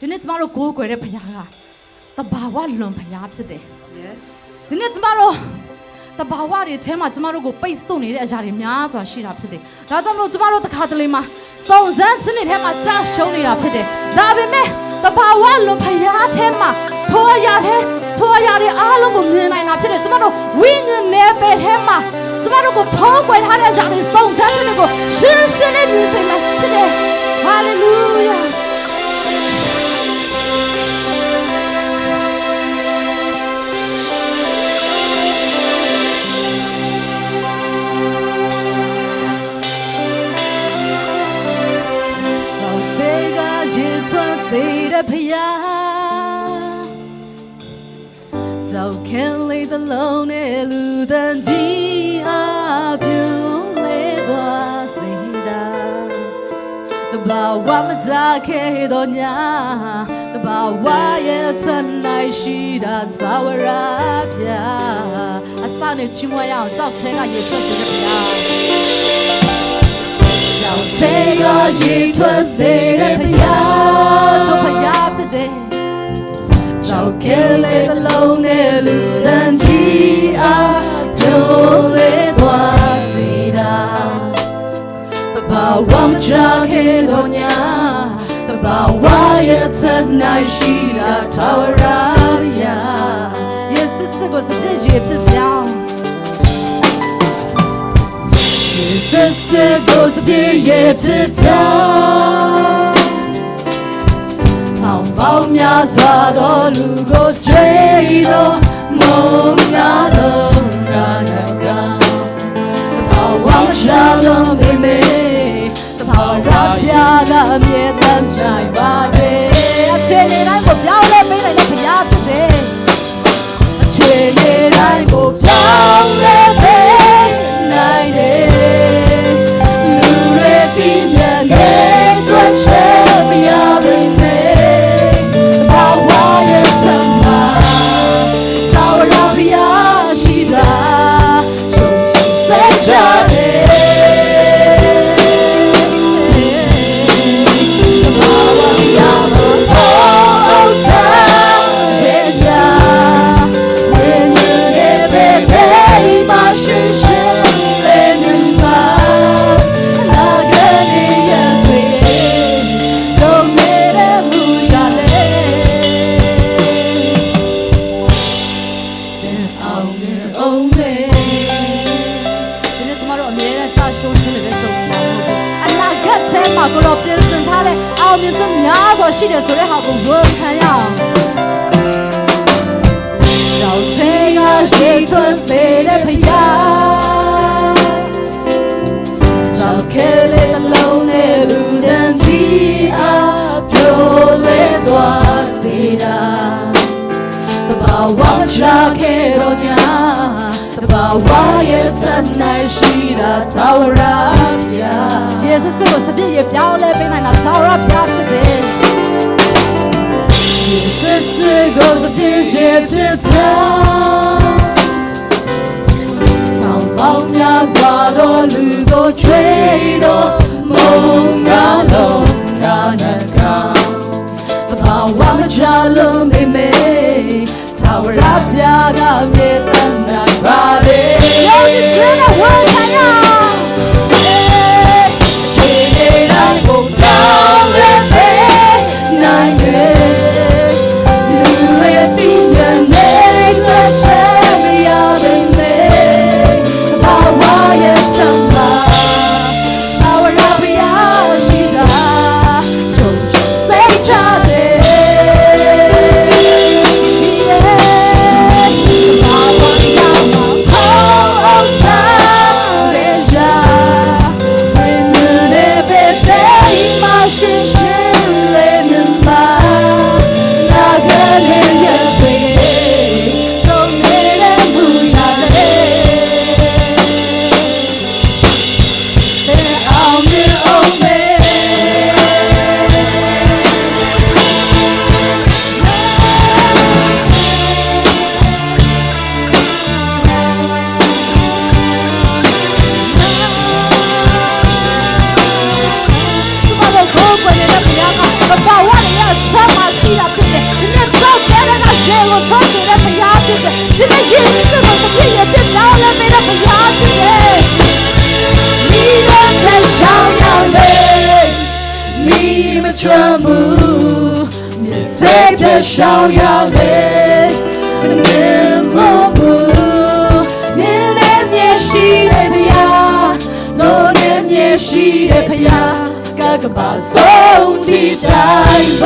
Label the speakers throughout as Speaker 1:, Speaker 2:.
Speaker 1: ဒီနေ့ကျမတို့ကိုးကွယ်တဲ့ဘုရားကတဘာဝလွန်ဘုရားဖြစ်တယ်
Speaker 2: Yes.
Speaker 1: ဒီနေ့ကျမတို့တဘာဝတွေအဲမှာကျမတို့ကိုပိတ်ဆို့နေတဲ့အရာတွေများစွာရှိတာဖြစ်တယ်ဒါကြောင့်မလို့ကျမတို့တစ်ခါတလေမှာစုံစမ်းခြင်းတွေထဲမှာကြာရှုံးနေတာဖြစ်တယ်ဒါပေမဲ့တဘာဝလွန်ဘုရားထဲမှာထိုအရာထဲထိုအရာတွေအားလုံးကိုမြင်နိုင်တာဖြစ်တယ်ကျမတို့ဝိညာဉ်နယ်ပယ်ထဲမှာကျမတို့ကိုဖုံးကွယ်ထားတဲ့အရာတွေစုံစမ်းခြင်းတွေကိုရှင်းရှင်းလေးမြင်စေမှာဖြစ်တယ်ဟာလေလုယာ တဲ့ဖျားကြောက်ခဲလေးသလုံးနဲ့လူတန်ကြီးအပြုံးလေးသွားစိတာတဘာဝမကြခဲတော့ညာတဘာဝရဲ့တနိုင်ရှိတာဇဝရပြအစနဲ့ချီးမွမ်းရအောင်ကြောက်ခဲကရေထွက်စေတဲ့ဖျား ယားကြောင့်သေကရေထွက်စေတဲ့ဖယားတို့ဖယားဖြစ်တယ်ကြောင့်ခဲလေတစ်လုံးနဲ့လူတန်ကြီးအားပြုံးလေသွားစေတာတဘာဝမချခဲ့တော့ညာတ This goes to be a bit down ထောင်ပေါင်းများစွာသောလူကိုချွေသောမုန်းနာလုံးရာနကံတဘာဝမရှာလုံးမိမေတဘာဝပြာကအမြဲတမ်းနိုင်ပါလေအချိန်တိုင်း ထွက်စေတဲ့ဖယားကြောက်ခဲလေတစ်လုံးနဲ့လူတန်ကြီးအားပြိုလဲသွားစေတာတဘာဝမချခဲ့တော့ညာတဘာဝရဲ့တနိုင်ရှိတာသာဝရပြယေရှုကိုစပြည့်ရပြောင်းလဲပေးနိုင်တာသာဝရပြဖြစ်တယ်ယေရှုကိုစပြည့်ရဖြစ်ပြော င်းဆောင်းပေါင်းများစွာသောလူကိုချွေတော့မုံကားလုံးကားနဲ့ကောင်းတဘာဝမချလုံးမိမေသာဝရပြာကမြေတမ်းနိုင်ပါလေယောဒီစနေ ရှောင်းရလေမနေမဘူးမြင်တဲ့မျက်ရှိတဲ့ဘုရားတို့နဲ့မျက်ရှိတဲ့ဘုရားကကပါဆုံးဒီတိုင်း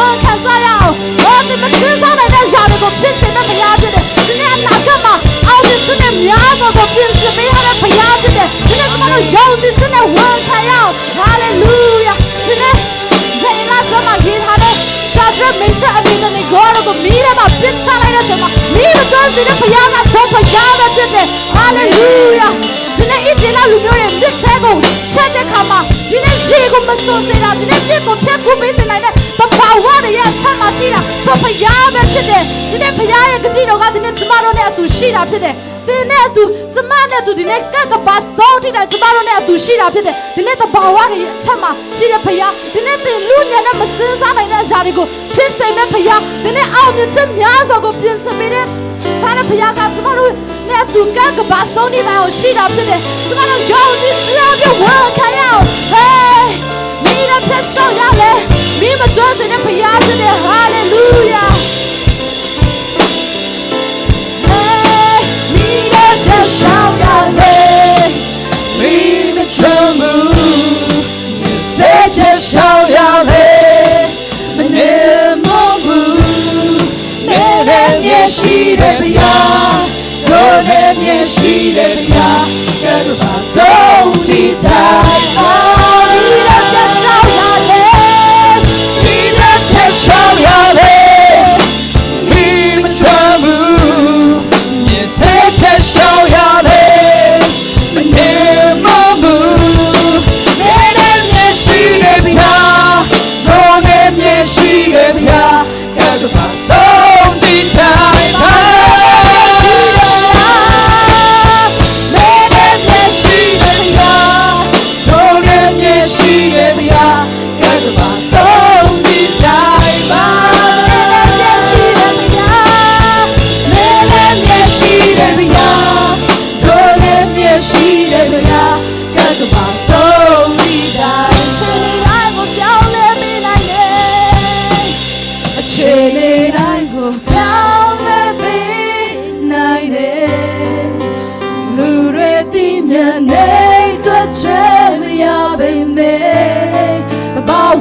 Speaker 1: ဝန်ခံကြရအောင်။ဘာဒီမစင်းစားနိုင်တဲ့အရာတွေကိုဖြစ်စေတဲ့ဘုရားဖြစ်တယ်။ဒီနေ့အနာဂတ်မှာအောင်မြင်ခြင်းနဲ့များစွာကိုပြင်ဆင်ပေးရတဲ့ဘုရားဖြစ်တယ်။ဒီနေ့ကျမတို့ယုံကြည်ခြင်းနဲ့ဝန်ခံရအောင်။ဟာလေလုယာ။ဒီနေ့ဒီနေ့ကျမရေးထားတဲ့ရှာဒရက်မေရှာအမီနဲ့ဂေါ်ကိုမီးထဲမှာပစ်ချလိုက်တဲ့ချိန်မှာမီးမကျော်စီတဲ့ဘုရားကကျော်ဘုရားပဲဖြစ်တယ်ဟာလေလုယာ ဒီနေ့အစ်တင်လာလူမျိုးတွေမြစ်ထဲကိုဖြတ်တဲ့ခါမှာဒီနေ့ရေကိုမစွန်စေတာဒီနေ့ပြစ်ကိုဖြတ်ခုပေးစေနိုင်တဲ့တဘာဝတွေရဲ့အထက်မှာရှိတာကျော်ဘုရားပဲဖြစ်တယ်ဒီနေ့ဘုရားရဲ့ကြည်တော်ကဒီနေ့ကျမတို့နဲ့အတူရှိတာဖြစ်တယ်ဒီနေ့အတူကျမနဲ့အတူဒီနေ့ကကပါသောတိတိုင်းကျမတို့နဲ့အတူရှိတာဖြစ်တယ်ဒီနေ့တဘာဝတွေရဲ့အထက်မှာရှိတဲ့ဘုရားဒီနေ့သင်လူညံနဲ့မစင်းစားနိုင်တဲ့အရာတွေကိုဖြစ်စေမဲ့ဘုရားဒီနေ့အောင်မြင်ခြင်းများစွာကိုပြင်ဆင်ပေးတဲ့ သားတဲ့ဘုရားကကျမတို့နဲ့အတူကကပါသောတိတို နေတဲ့မျက်ရှိတဲ့ဗျာတို့နဲ့မျက်ရှိတဲ့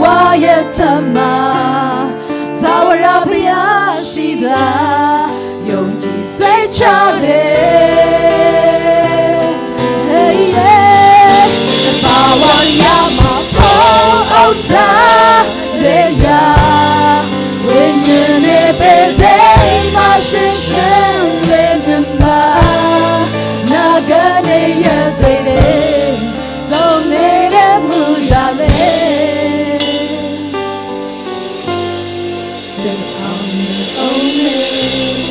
Speaker 1: ဝရဲ့သမာသာဝရဖျားရှိတာယုံကြည်စိတ်ချတယ် I'm the only.